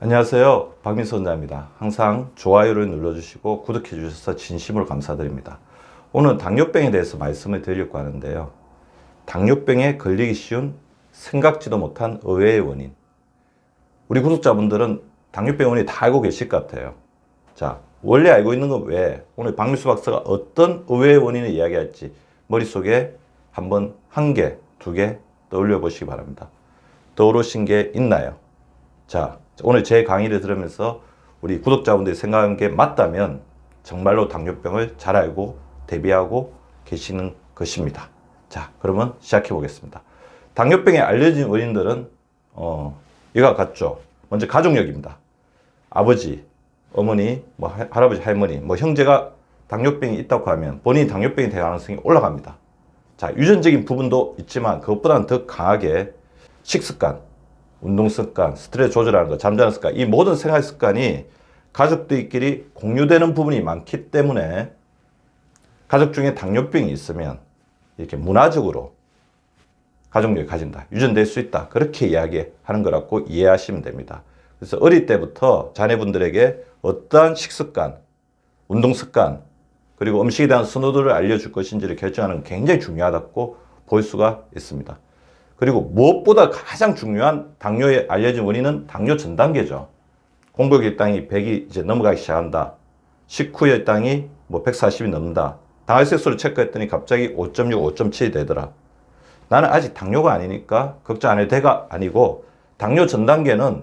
안녕하세요. 박민수 원장입니다. 항상 좋아요를 눌러주시고 구독해 주셔서 진심으로 감사드립니다. 오늘 당뇨병에 대해서 말씀을 드리려고 하는데요. 당뇨병에 걸리기 쉬운 생각지도 못한 의외의 원인. 우리 구독자분들은 당뇨병 원인 다 알고 계실 것 같아요. 자, 원래 알고 있는 건 왜? 오늘 박민수 박사가 어떤 의외의 원인을 이야기할지 머릿속에 한번 한 개, 두 개 떠올려 보시기 바랍니다. 떠오르신 게 있나요? 자, 오늘 제 강의를 들으면서 우리 구독자분들이 생각한 게 맞다면 정말로 당뇨병을 잘 알고 대비하고 계시는 것입니다. 자, 그러면 시작해 보겠습니다. 당뇨병에 알려진 원인들은 어, 이와 같죠. 먼저 가족력입니다. 아버지, 어머니, 뭐 할- 할아버지, 할머니, 뭐 형제가 당뇨병이 있다고 하면 본인이 당뇨병이 될 가능성이 올라갑니다. 자, 유전적인 부분도 있지만 그것보다는 더 강하게 식습관, 운동 습관, 스트레스 조절하는 것, 잠자는 습관, 이 모든 생활 습관이 가족들끼리 공유되는 부분이 많기 때문에 가족 중에 당뇨병이 있으면 이렇게 문화적으로 가족력이 가진다, 유전될 수 있다. 그렇게 이야기하는 거라고 이해하시면 됩니다. 그래서 어릴 때부터 자녀분들에게 어떠한 식습관, 운동 습관, 그리고 음식에 대한 선호도를 알려줄 것인지를 결정하는 건 굉장히 중요하다고 볼 수가 있습니다. 그리고 무엇보다 가장 중요한 당뇨에 알려진 원인은 당뇨 전 단계죠. 공복 혈당이 100이 이제 넘어가기 시작한다. 식후 혈당이 뭐 140이 넘는다. 당화색소를 체크했더니 갑자기 5.6, 5.7이 되더라. 나는 아직 당뇨가 아니니까 걱정 안 해도 돼가 아니고 당뇨 전 단계는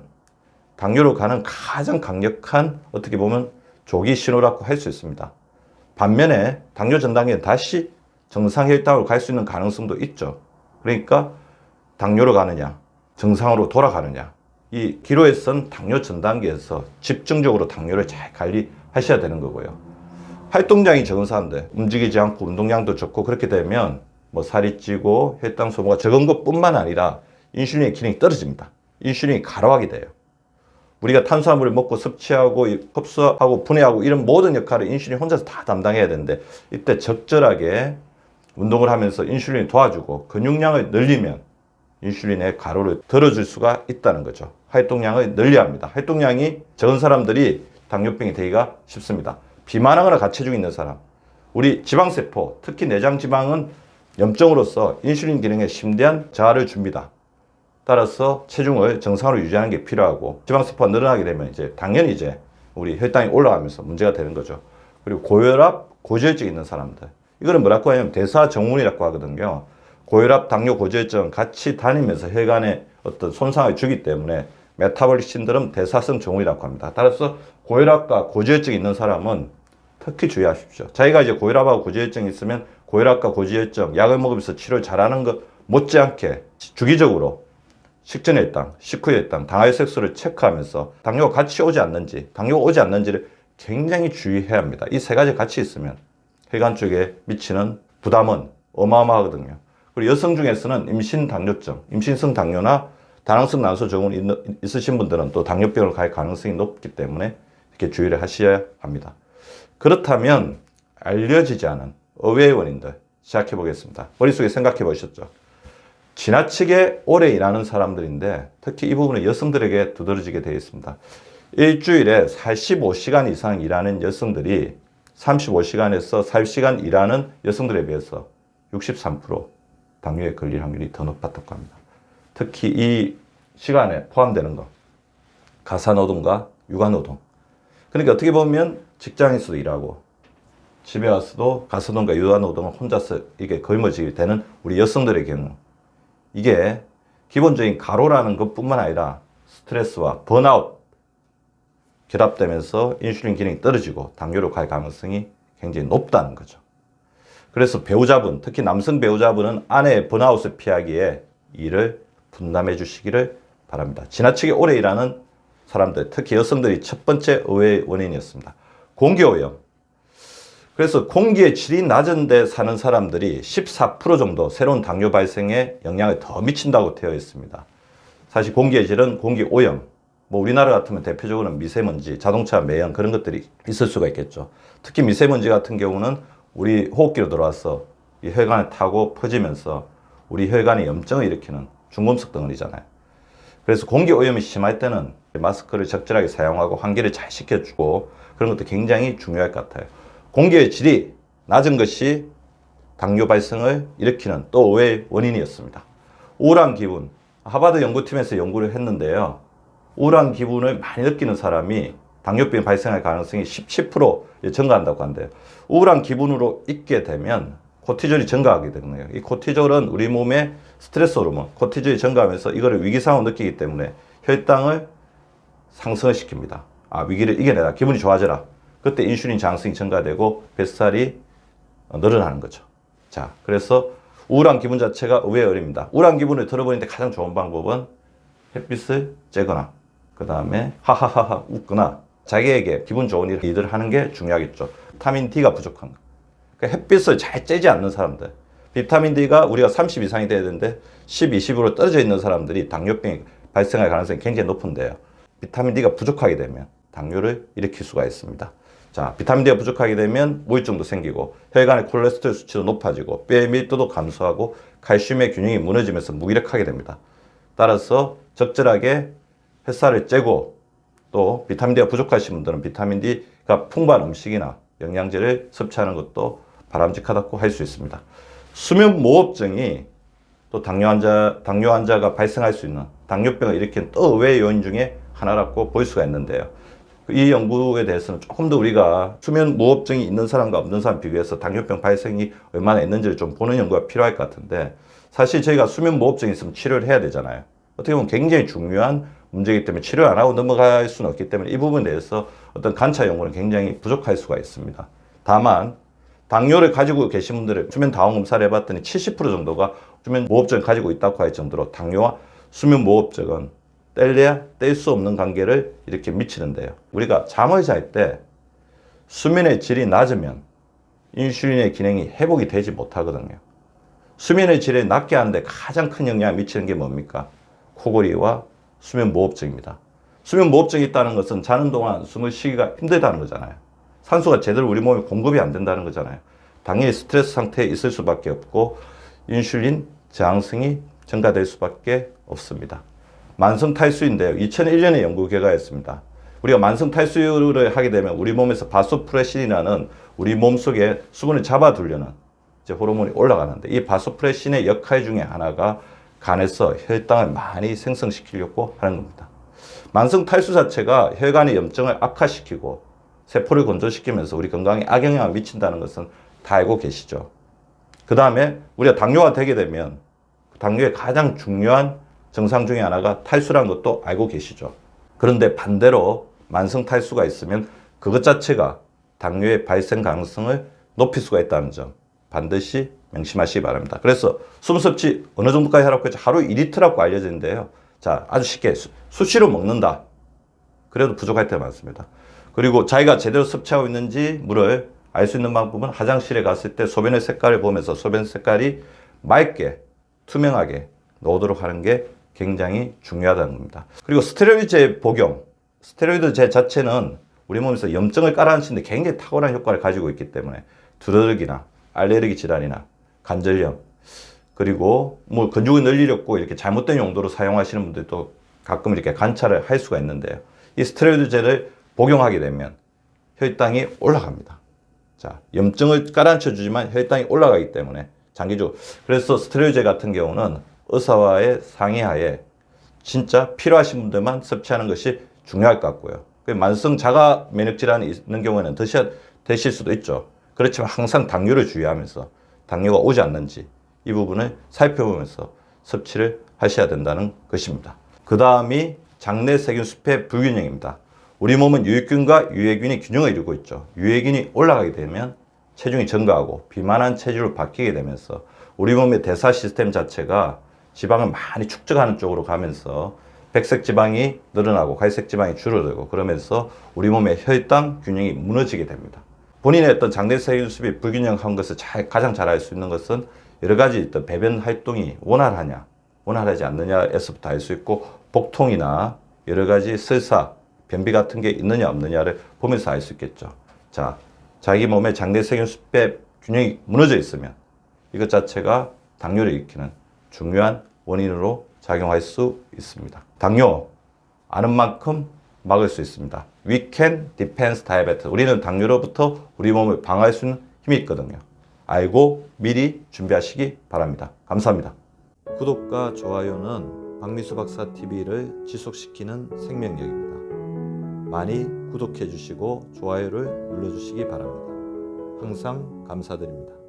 당뇨로 가는 가장 강력한 어떻게 보면 조기 신호라고 할 수 있습니다. 반면에 당뇨 전 단계는 다시 정상 혈당으로 갈 수 있는 가능성도 있죠. 그러니까 당뇨로 가느냐, 정상으로 돌아가느냐. 이 기로에선 당뇨 전 단계에서 집중적으로 당뇨를 잘 관리하셔야 되는 거고요. 활동량이 적은 사람들, 움직이지 않고 운동량도 적고 그렇게 되면 뭐 살이 찌고 혈당 소모가 적은 것뿐만 아니라 인슐린의 기능이 떨어집니다. 인슐린이 가로하게 돼요. 우리가 탄수화물을 먹고 섭취하고 이- 흡수하고 분해하고 이런 모든 역할을 인슐린 혼자서 다 담당해야 되는데 이때 적절하게 운동을 하면서 인슐린이 도와주고 근육량을 늘리면 인슐린의 가로를 들어줄 수가 있다는 거죠. 활동량을 늘려야 합니다. 활동량이 적은 사람들이 당뇨병이 되기가 쉽습니다. 비만하거나 가체중이 있는 사람, 우리 지방세포, 특히 내장 지방은 염증으로서 인슐린 기능에 심대한 저하를 줍니다. 따라서 체중을 정상으로 유지하는 게 필요하고 지방세포가 늘어나게 되면 이제 당연히 이제 우리 혈당이 올라가면서 문제가 되는 거죠. 그리고 고혈압, 고지혈증 있는 사람들. 이거는 뭐라고 하냐면 대사정문이라고 하거든요. 고혈압, 당뇨, 고지혈증 같이 다니면서 혈관에 어떤 손상을 주기 때문에 메타볼릭 신드롬 대사성 정후이라고 합니다. 따라서 고혈압과 고지혈증 있는 사람은 특히 주의하십시오. 자기가 이제 고혈압하고 고지혈증이 있으면 고혈압과 고지혈증 약을 먹으면서 치료를 잘하는 것 못지않게 주기적으로 식전 혈당, 식후 혈당, 당할 색소를 체크하면서 당뇨가 같이 오지 않는지, 당뇨가 오지 않는지를 굉장히 주의해야 합니다. 이 세 가지 같이 있으면 혈관 쪽에 미치는 부담은 어마어마하거든요. 그리고 여성 중에서는 임신 당뇨증, 임신성 당뇨나 다낭성 난소 증후군이 있- 있으신 분들은 또 당뇨병을 갈 가능성이 높기 때문에 이렇게 주의를 하셔야 합니다. 그렇다면 알려지지 않은 의외의 원인들 시작해 보겠습니다. 머릿속에 생각해 보셨죠? 지나치게 오래 일하는 사람들인데 특히 이 부분은 여성들에게 두드러지게 되어 있습니다. 일주일에 45시간 이상 일하는 여성들이 35시간에서 40시간 일하는 여성들에 비해서 63% 당뇨에 걸릴 확률이 더 높았다고 합니다. 특히 이 시간에 포함되는 거 가사노동과 육아노동 그러니까 어떻게 보면 직장에서도 일하고 집에 와서도 가사노동과 육아노동을 혼자서 이게 걸머지게 되는 우리 여성들의 경우 이게 기본적인 가로라는 것뿐만 아니라 스트레스와 번아웃 결합되면서 인슐린 기능이 떨어지고 당뇨로 갈 가능성이 굉장히 높다는 거죠. 그래서 배우자분, 특히 남성 배우자분은 아내의 번아웃을 피하기에 일을 분담해 주시기를 바랍니다. 지나치게 오래 일하는 사람들, 특히 여성들이 첫 번째 의외의 원인이었습니다. 공기오염. 그래서 공기의 질이 낮은 데 사는 사람들이 14% 정도 새로운 당뇨 발생에 영향을 더 미친다고 되어 있습니다. 사실 공기의 질은 공기 오염, 뭐 우리나라 같으면 대표적으로는 미세먼지, 자동차 매연 그런 것들이 있을 수가 있겠죠. 특히 미세먼지 같은 경우는 우리 호흡기로 들어와서 이 혈관을 타고 퍼지면서 우리 혈관에 염증을 일으키는 중금속 덩어리잖아요. 그래서 공기 오염이 심할 때는 마스크를 적절하게 사용하고 환기를 잘 시켜주고 그런 것도 굉장히 중요할 것 같아요. 공기의 질이 낮은 것이 당뇨 발생을 일으키는 또 의외의 원인이었습니다. 우울한 기분. 하버드 연구팀에서 연구를 했는데요. 우울한 기분을 많이 느끼는 사람이 당뇨병 발생할 가능성이 17% 증가한다고 한대요. 우울한 기분으로 있게 되면 코티졸이 증가하게 되는 거예요. 이 코티졸은 우리 몸의 스트레스 호르몬, 코티졸이 증가하면서 이거를 위기 상황을 느끼기 때문에 혈당을 상승을 시킵니다. 아, 위기를 이겨내라. 기분이 좋아져라. 그때 인슐린 장성이 증가되고 뱃살이 어, 늘어나는 거죠. 자, 그래서 우울한 기분 자체가 의외의 어립니다. 우울한 기분을 들어보는데 가장 좋은 방법은 햇빛을 쬐거나, 그 다음에 하하하하 웃거나, 자기에게 기분 좋은 일을 하는 게 중요하겠죠. 비타민 D가 부족한 거. 그러니까 햇빛을 잘 쬐지 않는 사람들. 비타민 D가 우리가 30 이상이 돼야 되는데 10, 20으로 떨어져 있는 사람들이 당뇨병이 발생할 가능성이 굉장히 높은데요. 비타민 D가 부족하게 되면 당뇨를 일으킬 수가 있습니다. 자, 비타민 D가 부족하게 되면 우울증도 생기고 혈관의 콜레스테롤 수치도 높아지고 뼈의 밀도도 감소하고 칼슘의 균형이 무너지면서 무기력하게 됩니다. 따라서 적절하게 햇살을 쬐고 또 비타민 D가 부족하신 분들은 비타민 D가 풍부한 음식이나 영양제를 섭취하는 것도 바람직하다고 할 수 있습니다. 수면 무호흡증이 또 당뇨 환자 당뇨 환자가 발생할 수 있는 당뇨병을 일으키는 또 의외의 요인 중에 하나라고 볼 수가 있는데요. 이 연구에 대해서는 조금 더 우리가 수면 무호흡증이 있는 사람과 없는 사람 비교해서 당뇨병 발생이 얼마나 있는지를 좀 보는 연구가 필요할 것 같은데 사실 저희가 수면 무호흡증이 있으면 치료를 해야 되잖아요. 어떻게 보면 굉장히 중요한 문제이기 때문에 치료 안 하고 넘어갈 수는 없기 때문에 이 부분에 대해서 어떤 관찰 연구는 굉장히 부족할 수가 있습니다. 다만 당뇨를 가지고 계신 분들의 수면 다원 검사를 해봤더니 70% 정도가 수면 무호흡증을 가지고 있다고 할 정도로 당뇨와 수면 무호흡증은 뗄래야 뗄 수 없는 관계를 이렇게 미치는데요. 우리가 잠을 잘 때 수면의 질이 낮으면 인슐린의 기능이 회복이 되지 못하거든요. 수면의 질을 낮게 하는데 가장 큰 영향을 미치는 게 뭡니까? 코골이와 수면 무호흡증입니다. 수면 무호흡증이 있다는 것은 자는 동안 숨을 쉬기가 힘들다는 거잖아요. 산소가 제대로 우리 몸에 공급이 안 된다는 거잖아요. 당연히 스트레스 상태에 있을 수밖에 없고 인슐린 저항성이 증가될 수밖에 없습니다. 만성 탈수인데요. 2001년에 연구 결과였습니다. 우리가 만성 탈수를 하게 되면 우리 몸에서 바소프레신이라는 우리 몸 속에 수분을 잡아두려는 이제 호르몬이 올라가는데 이 바소프레신의 역할 중에 하나가 간에서 혈당을 많이 생성시키려고 하는 겁니다. 만성 탈수 자체가 혈관의 염증을 악화시키고 세포를 건조시키면서 우리 건강에 악영향을 미친다는 것은 다 알고 계시죠. 그 다음에 우리가 당뇨가 되게 되면 당뇨의 가장 중요한 증상 중에 하나가 탈수라는 것도 알고 계시죠. 그런데 반대로 만성 탈수가 있으면 그것 자체가 당뇨의 발생 가능성을 높일 수가 있다는 점 반드시 명심하시기 바랍니다. 그래서 숨 섭취 어느 정도까지 하라고 했죠? 하루 2리터라고 알려지는데요. 자, 아주 쉽게 수, 수시로 먹는다. 그래도 부족할 때 많습니다. 그리고 자기가 제대로 섭취하고 있는지 물을 알 수 있는 방법은 화장실에 갔을 때 소변의 색깔을 보면서 소변 색깔이 맑게 투명하게 나오도록 하는 게 굉장히 중요하다는 겁니다. 그리고 스테로이드제 복용. 스테로이드제 자체는 우리 몸에서 염증을 깔아앉히는데 굉장히 탁월한 효과를 가지고 있기 때문에 두드러기나 알레르기 질환이나 관절염 그리고 뭐 근육을 늘리려고 이렇게 잘못된 용도로 사용하시는 분들도 가끔 이렇게 관찰을 할 수가 있는데요. 이 스테로이드제를 복용하게 되면 혈당이 올라갑니다. 자, 염증을 깔아앉혀 주지만 혈당이 올라가기 때문에 장기적으로 그래서 스테로이드 같은 경우는 의사와의 상의하에 진짜 필요하신 분들만 섭취하는 것이 중요할 것 같고요. 그 만성 자가 면역 질환이 있는 경우에는 드셔 되실 수도 있죠. 그렇지만 항상 당뇨를 주의하면서 당뇨가 오지 않는지 이 부분을 살펴보면서 섭취를 하셔야 된다는 것입니다. 그 다음이 장내 세균 숲의 불균형입니다. 우리 몸은 유익균과 유해균이 균형을 이루고 있죠. 유해균이 올라가게 되면 체중이 증가하고 비만한 체질로 바뀌게 되면서 우리 몸의 대사 시스템 자체가 지방을 많이 축적하는 쪽으로 가면서 백색 지방이 늘어나고 갈색 지방이 줄어들고 그러면서 우리 몸의 혈당 균형이 무너지게 됩니다. 본인의 어떤 장내 세균 숲이 불균형한 것을 잘, 가장 잘 알 수 있는 것은 여러 가지 어떤 배변 활동이 원활하냐, 원활하지 않느냐에서부터 알 수 있고 복통이나 여러 가지 설사, 변비 같은 게 있느냐 없느냐를 보면서 알 수 있겠죠. 자, 자기 몸의 장내 세균 숲의 균형이 무너져 있으면 이것 자체가 당뇨를 일으키는 중요한 원인으로 작용할 수 있습니다. 당뇨 아는 만큼 막을 수 있습니다. We can defense diabetes. 우리는 당뇨로부터 우리 몸을 방어할 수 있는 힘이 있거든요. 알고 미리 준비하시기 바랍니다. 감사합니다. 구독과 좋아요는 박미수 박사 TV를 지속시키는 생명력입니다. 많이 구독해 주시고 좋아요를 눌러 주시기 바랍니다. 항상 감사드립니다.